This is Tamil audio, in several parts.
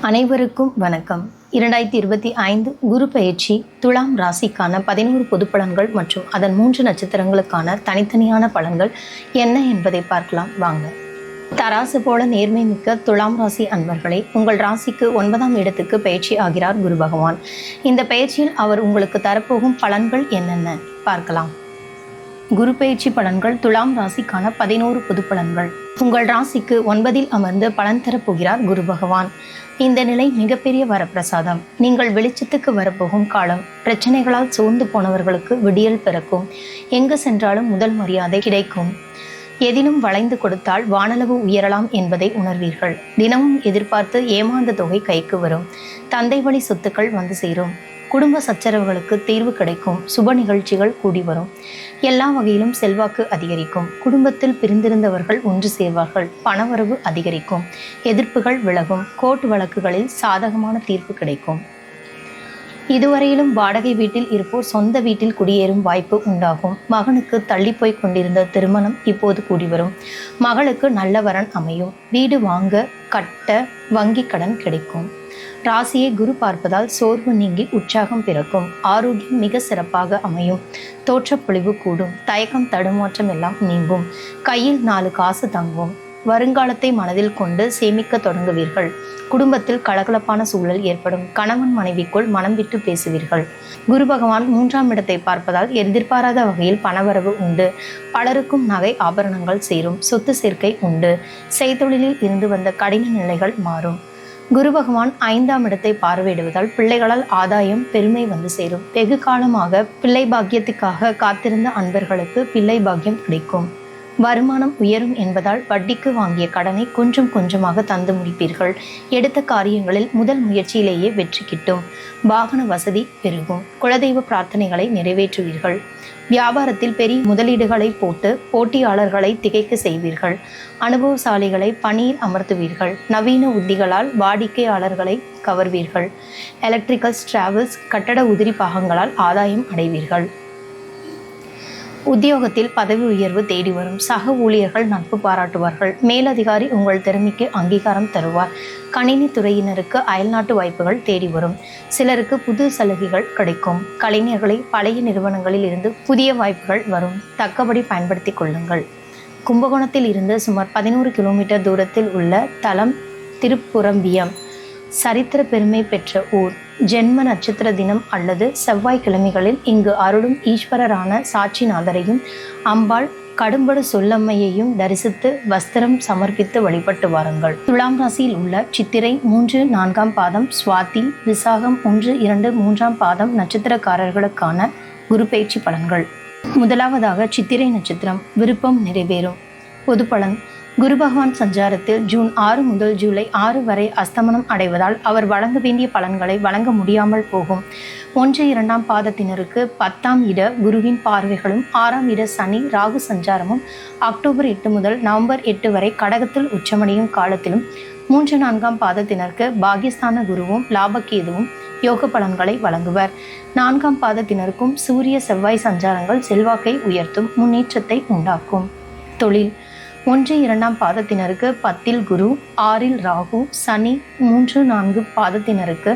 அனைவருக்கும் வணக்கம். இரண்டாயிரத்தி இருபத்தி ஐந்து குரு பயிற்சி துலாம் ராசிக்கான பதினோரு பொதுப்பலன்கள் மற்றும் அதன் மூன்று நட்சத்திரங்களுக்கான தனித்தனியான பலன்கள் என்ன என்பதை பார்க்கலாம். வாங்க. தராசு போல நேர்மை மிக்க துலாம் ராசி அன்பர்களே உங்கள் ராசிக்கு ஒன்பதாம் இடத்துக்கு பயிற்சி ஆகிறார் குரு பகவான். இந்த பயிற்சியில் அவர் உங்களுக்கு தரப்போகும் பலன்கள் என்னென்ன பார்க்கலாம். குரு பயிற்சி பலன்கள் துலாம் ராசிக்கான பதினோரு பொது பலன்கள் உங்கள் ராசிக்கு ஒன்பதில் அமர்ந்து பலன் தரப்போகிறார் குரு பகவான். இந்த நிலை மிகப்பெரிய வரப்பிரசாதம். நீங்கள் வெளிச்சத்துக்கு வரப்போகும் காலம். பிரச்சனைகளால் சோர்ந்து போனவர்களுக்கு விடியல் பிறக்கும். எங்கு சென்றாலும் முதல் மரியாதை கிடைக்கும். எதிலும் வளைந்து கொடுத்தால் வானளவு உயரலாம் என்பதை உணர்வீர்கள். தினமும் எதிர்பார்த்து ஏமாந்த தொகை கைக்கு வரும். தந்தை வழி சொத்துக்கள் வந்து சேரும். குடும்ப சச்சரவுகளுக்கு தீர்வு கிடைக்கும். சுப நிகழ்ச்சிகள் கூடி வரும். எல்லா வகையிலும் செல்வாக்கு அதிகரிக்கும். குடும்பத்தில் பிரிந்திருந்தவர்கள் ஒன்று சேர்வார்கள். பணவரவு அதிகரிக்கும். எதிர்ப்புகள் விலகும். கோர்ட் வழக்குகளில் சாதகமான தீர்ப்பு கிடைக்கும். இதுவரையிலும் வாடகை வீட்டில் இருப்போர் சொந்த வீட்டில் குடியேறும் வாய்ப்பு உண்டாகும். மகனுக்கு தள்ளிப்போய் கொண்டிருந்த திருமணம் இப்போது கூடி வரும். மகளுக்கு நல்ல வரன் அமையும். வீடு வாங்க கட்ட வங்கி கடன் கிடைக்கும். ராசியை குரு பார்ப்பதால் சோர்வு நீங்கி உற்சாகம் பிறக்கும். ஆரோக்கியம் மிக சிறப்பாக அமையும். தோற்றப்பொழிவு கூடும். தயக்கம் தடுமாற்றம் எல்லாம் நீங்கும். கையில் நாலு காசு தங்கும். வருங்காலத்தை மனதில் கொண்டு சேமிக்க தொடங்குவீர்கள். குடும்பத்தில் கலகலப்பான சூழல் ஏற்படும். கணவன் மனைவிக்குள் மனம் விட்டு பேசுவீர்கள். குரு பகவான் மூன்றாம் இடத்தை பார்ப்பதால் எதிர்பாராத வகையில் பணவரவு உண்டு. பலருக்கும் நகை ஆபரணங்கள் சேரும். சொத்து சேர்க்கை உண்டு. செய்தொழிலில் இருந்து வந்த கடின நிலைகள் மாறும். குரு பகவான் ஐந்தாம் இடத்தை பார்வையிடுவதால் பிள்ளைகளால் ஆதாயம் பெருமை வந்து சேரும். வெகு காலமாக பிள்ளை பாக்கியத்துக்காக காத்திருந்த அன்பர்களுக்கு பிள்ளை பாக்கியம் கிடைக்கும். வருமானம் உயரும் என்பதால் வட்டிக்கு வாங்கிய கடனை கொஞ்சம் கொஞ்சமாக தந்து முடிப்பீர்கள். எடுத்த காரியங்களில் முதல் முயற்சியிலேயே வெற்றி கிட்டும். வாகன வசதி பெருகும். குலதெய்வ பிரார்த்தனைகளை நிறைவேற்றுவீர்கள். வியாபாரத்தில் பெரிய முதலீடுகளை போட்டு போட்டியாளர்களை திகைக்க செய்வீர்கள். அனுபவசாலிகளை பணியில் அமர்த்துவீர்கள். நவீன உத்திகளால் வாடிக்கையாளர்களை கவர்வீர்கள். எலக்ட்ரிக்கல்ஸ் டிராவல்ஸ் கட்டட உதிரி பாகங்களால் ஆதாயம் அடைவீர்கள். உத்தியோகத்தில் பதவி உயர்வு தேடி வரும். சக ஊழியர்கள் நட்பு பாராட்டுவார்கள். மேலதிகாரி உங்கள் திறமைக்கு அங்கீகாரம் தருவார். கணினி துறையினருக்கு அயல்நாட்டு வாய்ப்புகள் தேடி வரும். சிலருக்கு புது சலுகைகள் கிடைக்கும். கலைஞர்களை பழைய நிறுவனங்களில் இருந்து புதிய வாய்ப்புகள் வரும். தக்கபடி பயன்படுத்திக் கொள்ளுங்கள். கும்பகோணத்தில் இருந்து சுமார் பதினோரு கிலோமீட்டர் தூரத்தில் உள்ள தலம் திருப்புரம்பியம். சரித்திர பெருமை பெற்ற ஊர். ஜென்ம நட்சத்திர தினம் அல்லது செவ்வாய்க்கிழமைகளில் இங்கு அருளும் ஈஸ்வரரான சாட்சிநாதரையும் அம்பாள் கடும்படு சொல்லம்மையையும் தரிசித்து வஸ்திரம் சமர்ப்பித்து வழிபட்டு வாருங்கள். துலாம் ராசியில் உள்ள சித்திரை மூன்று நான்காம் பாதம் சுவாதி விசாகம் ஒன்று இரண்டு மூன்றாம் பாதம் நட்சத்திரக்காரர்களுக்கான குரு பயிற்சி பலன்கள். முதலாவதாக சித்திரை நட்சத்திரம் விருப்பம் நிறைவேறும். பொது பலன் குரு பகவான் சஞ்சாரத்தில் ஜூன் ஆறு முதல் ஜூலை ஆறு வரை அஸ்தமனம் அடைவதால் அவர் வழங்க வேண்டிய பலன்களை வழங்க முடியாமல் போகும். ஒன்று இரண்டாம் பாதத்தினருக்கு பத்தாம் இட குருவின் பார்வைகளும் ஆறாம் இட சனி ராகு சஞ்சாரமும் அக்டோபர் எட்டு முதல் நவம்பர் எட்டு வரை கடகத்தில் உச்சமடையும் காலத்திலும் மூன்று நான்காம் பாதத்தினருக்கு பாகிஸ்தான குருவும் லாபக்கேதுவும் யோக பலன்களை வழங்குவர். நான்காம் பாதத்தினருக்கும் சூரிய செவ்வாய் சஞ்சாரங்கள் செல்வாக்கை உயர்த்தும் முன்னேற்றத்தை உண்டாக்கும். தொழில். ஒன்று இரண்டாம் பாதத்தினருக்கு பத்தில் குரு ஆறில் ராகு சனி மூன்று நான்கு பாதத்தினருக்கு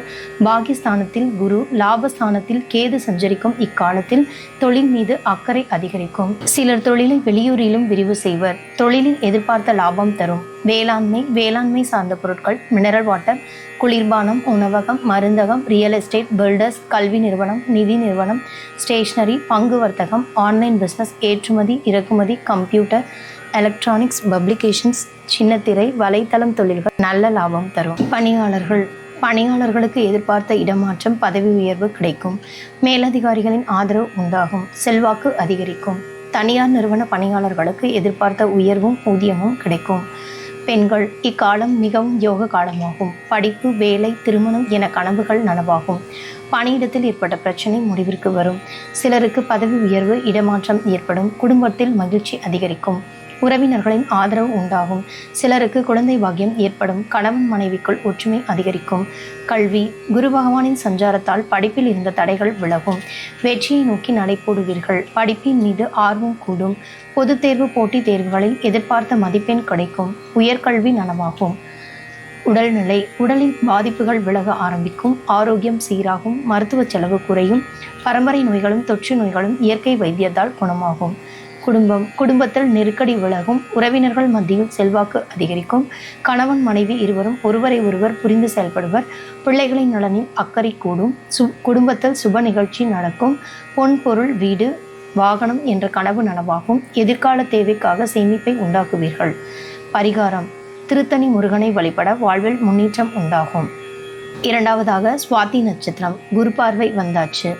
பாகிஸ்தானத்தில் குரு லாபஸ்தானத்தில் கேது சஞ்சரிக்கும் இக்காலத்தில் தொழில் மீது அக்கறை அதிகரிக்கும். சிலர் தொழிலை வெளியூரிலும் விரிவு செய்வர். தொழிலில் எதிர்பார்த்த லாபம் தரும். வேளாண்மை வேளாண்மை சார்ந்த பொருட்கள் மினரல் வாட்டர் குளிர்பானம் உணவகம் மருந்தகம் ரியல் எஸ்டேட் பில்டர்ஸ் கல்வி நிறுவனம் நிதி நிறுவனம் ஸ்டேஷனரி பங்கு வர்த்தகம் ஆன்லைன் பிஸ்னஸ் ஏற்றுமதி இறக்குமதி கம்ப்யூட்டர் எலக்ட்ரானிக்ஸ் பப்ளிகேஷன்ஸ் சின்னத்திரை வலைத்தளம் தொழில்கள் நல்ல லாபம் தரும். பணியாளர்கள் பணியாளர்களுக்கு எதிர்பார்த்த இடமாற்றம் பதவி உயர்வு கிடைக்கும். மேலதிகாரிகளின் ஆதரவு உண்டாகும். செல்வாக்கு அதிகரிக்கும். தனியார் நிறுவன பணியாளர்களுக்கு எதிர்பார்த்த உயர்வும் ஊதியமும் கிடைக்கும். பெண்கள் இக்காலம் மிகவும் யோக காலமாகும். படிப்பு வேலை திருமணம் என கனவுகள் நனவாகும். பணியிடத்தில் ஏற்பட்ட பிரச்சனை முடிவிற்கு வரும். சிலருக்கு பதவி உயர்வு இடமாற்றம் ஏற்படும். குடும்பத்தில் மகிழ்ச்சி அதிகரிக்கும். உறவினர்களின் ஆதரவு உண்டாகும். சிலருக்கு குழந்தை பாக்கியம் ஏற்படும். கணவன் மனைவிக்குள் ஒற்றுமை அதிகரிக்கும். கல்வி குரு பகவானின் சஞ்சாரத்தால் படிப்பில் இருந்த தடைகள் விலகும். வெற்றியை நோக்கி நடைபோடுவீர்கள். படிப்பின் மீது ஆர்வம் கூடும். பொதுத் தேர்வு போட்டித் தேர்வுகளில் எதிர்பார்த்த மதிப்பெண் கிடைக்கும். உயர்கல்வி நலமாகும். உடல்நிலை உடலின் பாதிப்புகள் விலக ஆரம்பிக்கும். ஆரோக்கியம் சீராகும். மருத்துவ செலவு குறையும். பரம்பரை நோய்களும் தொற்று நோய்களும் இயற்கை வைத்தியத்தால் குணமாகும். குடும்பம் குடும்பத்தில் நெருக்கடி விலகும் உறவினர்கள் மத்தியில் செல்வாக்கு அதிகரிக்கும். கணவன் மனைவி இருவரும் ஒருவரை ஒருவர் புரிந்து செயல்படுவர். பிள்ளைகளின் நலனில் அக்கறை கூடும். சு குடும்பத்தில் சுப நிகழ்ச்சி நடக்கும். பொன் பொருள் வீடு வாகனம் என்ற கனவு நனவாகும். எதிர்கால தேவைக்காக சேமிப்பை உண்டாக்குவீர்கள். பரிகாரம். திருத்தணி முருகனை வழிபட வாழ்வில் முன்னேற்றம் உண்டாகும். இரண்டாவதாக சுவாதி நட்சத்திரம். குரு பார்வை வந்தாச்சு.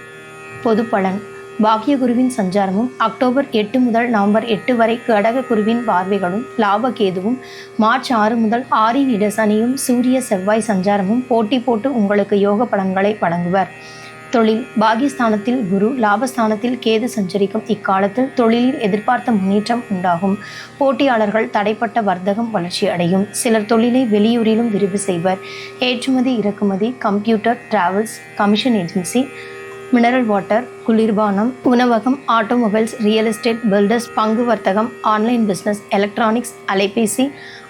பொது பலன் பாக்யகுருவின் சஞ்சாரமும் அக்டோபர் எட்டு முதல் நவம்பர் எட்டு வரை கடக குருவின் பார்வைகளும் லாபகேதுவும் மார்ச் ஆறு முதல் ஆறின் இடசனியும் சூரிய செவ்வாய் சஞ்சாரமும் போட்டி போட்டு உங்களுக்கு யோக பலன்களை வழங்குவர். தொழில் பாகிஸ்தானத்தில் குரு லாபஸ்தானத்தில் கேது சஞ்சரிக்கும் இக்காலத்தில் தொழிலில் எதிர்பார்த்த முன்னேற்றம் உண்டாகும். போட்டியாளர்கள் தடைப்பட்ட வர்த்தகம் வளர்ச்சி அடையும். சிலர் தொழிலை வெளியூரிலும் விரிவு செய்வர். ஏற்றுமதி இறக்குமதி computer travels commission agency mineral water குளிர்பானம் உணவகம் ஆட்டோமொபைல்ஸ் ரியல் எஸ்டேட் பில்டர்ஸ் பங்கு வர்த்தகம் ஆன்லைன் பிஸ்னஸ் எலக்ட்ரானிக்ஸ் அலைபேசி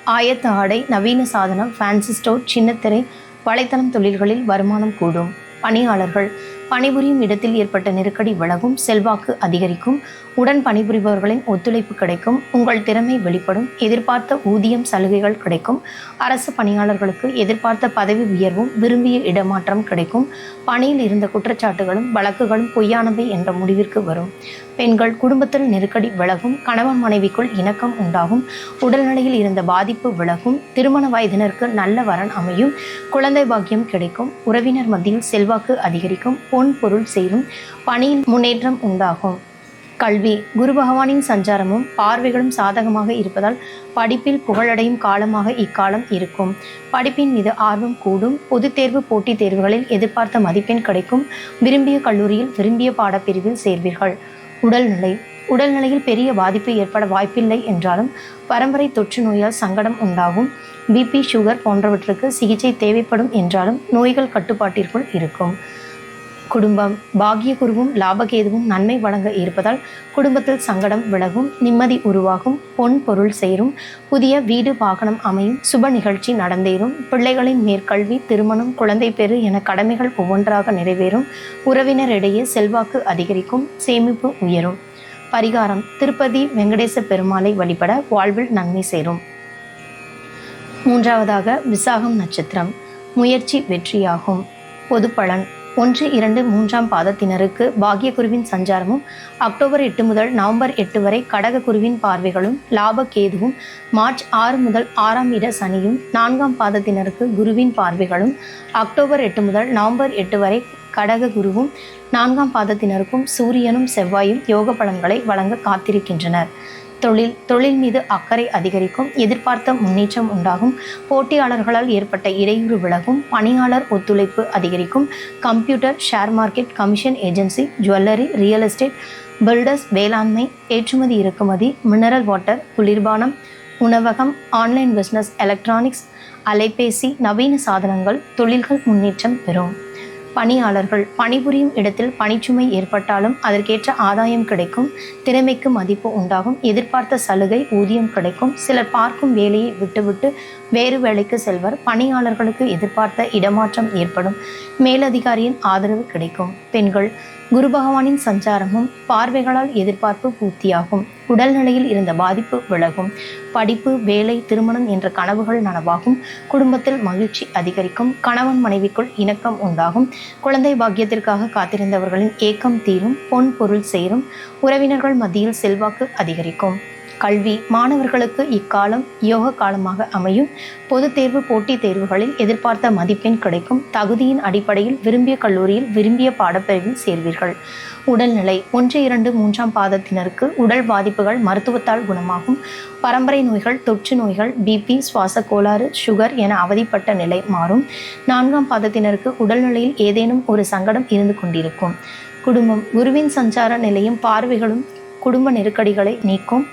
ஆயத்த ஆடை நவீன சாதனம் ஃபேன்சி ஸ்டோர் சின்னத்திரை வலைத்தளம் தொழில்களில் வருமானம் கூடும். பணியாளர்கள் பணிபுரியும் இடத்தில் ஏற்பட்ட நெருக்கடி விலகும் செல்வாக்கு அதிகரிக்கும் உடன் பணிபுரிபவர்களின் ஒத்துழைப்பு கிடைக்கும் உங்கள் திறமை வெளிப்படும் எதிர்பார்த்த ஊதியம் சலுகைகள் கிடைக்கும் அரசு பணியாளர்களுக்கு எதிர்பார்த்த பதவி உயர்வும் விரும்பிய இடமாற்றம் கிடைக்கும் பணியில் இருந்த குற்றச்சாட்டுகளும் வழக்குகளும் பொய்யானவை என்ற முடிவிற்கு வரும். பெண்கள் குடும்பத்தில் நெருக்கடி விலகும் கணவன் மனைவிக்குள் இணக்கம் உண்டாகும் உடல்நிலையில் இருந்த பாதிப்பு விலகும் திருமண வயதினருக்கு நல்ல வரன் அமையும் குழந்தை பாக்கியம் கிடைக்கும் உறவினர் மத்தியில் செல்வாக்கு அதிகரிக்கும் பொன் பொருள் சேரும் பணியில் முன்னேற்றம் உண்டாகும். கல்வி குரு பகவானின் சஞ்சாரமும் பார்வைகளும் சாதகமாக இருப்பதால் படிப்பில் புகழடையும் காலமாக இக்காலம் இருக்கும். படிப்பின் மீது ஆர்வம் கூடும். பொதுத் தேர்வு போட்டித் தேர்வுகளில் எதிர்பார்த்த மதிப்பெண் கிடைக்கும். விரும்பிய கல்லூரியில் விரும்பிய பாடப்பிரிவில் சேர்வீர்கள். உடல்நிலை உடல்நிலையில் பெரிய பாதிப்பு ஏற்பட வாய்ப்பில்லை என்றாலும் பரம்பரை தொற்று நோயால் சங்கடம் உண்டாகும். பிபி சுகர் போன்றவற்றுக்கு சிகிச்சை தேவைப்படும் என்றாலும் நோய்கள் கட்டுப்பாட்டிற்குள் இருக்கும். குடும்பம் பாக்கிய குருவும் லாபகேதுவும் நன்மை வழங்க இருப்பதால் குடும்பத்தில் சங்கடம் விலகும் நிம்மதி உருவாகும் பொன் பொருள் சேரும் புதிய வீடு வாகனம் அமையும் சுப நிகழ்ச்சி நடந்தேறும் பிள்ளைகளின் மேற்கல்வி திருமணம் குழந்தை பெறு என கடமைகள் ஒவ்வொன்றாக நிறைவேறும் உறவினரிடையே செல்வாக்கு அதிகரிக்கும் சேமிப்பு உயரும். பரிகாரம் திருப்பதி வெங்கடேச பெருமாளை வழிபட வாழ்வில் நன்மை சேரும். மூன்றாவதாக விசாகம் நட்சத்திரம் முயற்சி வெற்றியாகும் பொது பலன் ஒன்று இரண்டு மூன்றாம் பாதத்தினருக்கு பாக்கிய குருவின் சஞ்சாரமும் அக்டோபர் எட்டு முதல் நவம்பர் எட்டு வரை கடக குருவின் பார்வைகளும் லாப கேதுவும் மார்ச் ஆறு முதல் ஆறாம் இட சனியும் நான்காம் பாதத்தினருக்கு குருவின் பார்வைகளும் அக்டோபர் எட்டு முதல் நவம்பர் எட்டு வரை கடக குருவும் நான்காம் பாதத்தினருக்கும் சூரியனும் செவ்வாயும் யோக பலன்களை வழங்க காத்திருக்கின்றனர். தொழில் தொழில் மீது அக்கறை அதிகரிக்கும் எதிர்பார்த்த முன்னேற்றம் உண்டாகும். போட்டியாளர்களால் ஏற்பட்ட இடையூறு விலகும் பணியாளர் ஒத்துழைப்பு அதிகரிக்கும். Computer share market commission agency jewellery real estate builders வேளாண்மை ஏற்றுமதி இறக்குமதி மினரல் வாட்டர் குளிர்பானம் உணவகம் ஆன்லைன் பிஸ்னஸ் எலக்ட்ரானிக்ஸ் அலைபேசி நவீன சாதனங்கள் தொழில்கள் முன்னேற்றம் பெறும். பணியாளர்கள் பணிபுரியும் இடத்தில் பணிச்சுமை ஏற்பட்டாலும் அதற்கேற்ற ஆதாயம் கிடைக்கும் திறமைக்கு மதிப்பு உண்டாகும் எதிர்பார்த்த சலுகை ஊதியம் கிடைக்கும் சிலர் பார்க்கும் வேலையை விட்டுவிட்டு வேறு வேலைக்கு செல்வர். பணியாளர்களுக்கு எதிர்பார்த்த இடமாற்றம் ஏற்படும். மேலதிகாரியின் ஆதரவு கிடைக்கும். பெண்கள் குரு பகவானின் சஞ்சாரமும் பார்வைகளால் எதிர்பார்ப்பு பூர்த்தியாகும். உடல்நிலையில் இருந்த பாதிப்பு விலகும். படிப்பு வேலை திருமணம் என்ற கனவுகள் நனவாகும். குடும்பத்தில் மகிழ்ச்சி அதிகரிக்கும். கணவன் மனைவிக்குள் இணக்கம் உண்டாகும். குழந்தை பாக்கியத்திற்காக காத்திருந்தவர்களின் ஏக்கம் தீரும். பொன் பொருள் சேரும். உறவினர்கள் மத்தியில் செல்வாக்கு அதிகரிக்கும். கல்வி மாணவர்களுக்கு இக்காலம் யோக காலமாக அமையும். பொது தேர்வு போட்டித் தேர்வுகளில் எதிர்பார்த்த மதிப்பெண் கிடைக்கும். தகுதியின் அடிப்படையில் விரும்பிய கல்லூரியில் விரும்பிய பாடப்பிரிவில் சேர்வீர்கள். உடல்நிலை ஒன்று இரண்டு மூன்றாம் பாதத்தினருக்கு உடல் பாதிப்புகள் மருத்துவத்தால் குணமாகும். பரம்பரை நோய்கள் தொற்று நோய்கள் பிபி சுவாச கோளாறு சுகர் என அவதிப்பட்ட நிலை மாறும். நான்காம் பாதத்தினருக்கு உடல்நிலையில் ஏதேனும் ஒரு சங்கடம் இருந்து கொண்டிருக்கும். குடும்பம் குருவின் சஞ்சார நிலையும் பார்வைகளும் குடும்ப நெருக்கடிகளை நீக்கும்.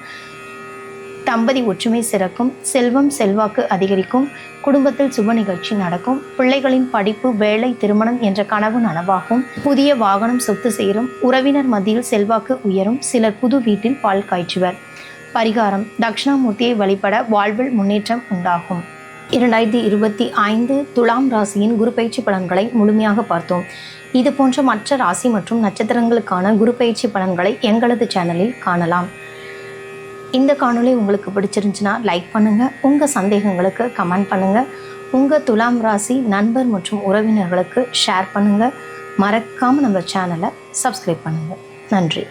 தம்பதி ஒற்றுமை சிறக்கும் செல்வம் செல்வாக்கு அதிகரிக்கும் குடும்பத்தில் சுப நிகழ்ச்சி நடக்கும் பிள்ளைகளின் படிப்பு வேலை திருமணம் என்ற கனவு நனவாகும். புதிய வாகனம் சொத்து சேரும் உறவினர் மத்தியில் செல்வாக்கு உயரும் சிலர் புது வீட்டில் பால் காய்ச்சுவர். பரிகாரம் தட்சிணாமூர்த்தியை வழிபட வாழ்வில் முன்னேற்றம் உண்டாகும். இரண்டாயிரத்தி இருபத்தி ஐந்து துலாம் ராசியின் குரு பயிற்சி பலன்களை முழுமையாக பார்த்தோம். இது போன்ற மற்ற ராசி மற்றும் நட்சத்திரங்களுக்கான குரு பயிற்சி பலன்களை எங்களது சேனலில் காணலாம். இந்த காணொளி உங்களுக்கு பிடிச்சிருந்துச்சுன்னா லைக் பண்ணுங்கள் உங்கள் சந்தேகங்களுக்கு கமெண்ட் பண்ணுங்கள் உங்கள் துலாம் ராசி நண்பர் மற்றும் உறவினர்களுக்கு ஷேர் பண்ணுங்கள் மறக்காமல் நம்ம சேனலை சப்ஸ்கிரைப் பண்ணுங்கள் நன்றி.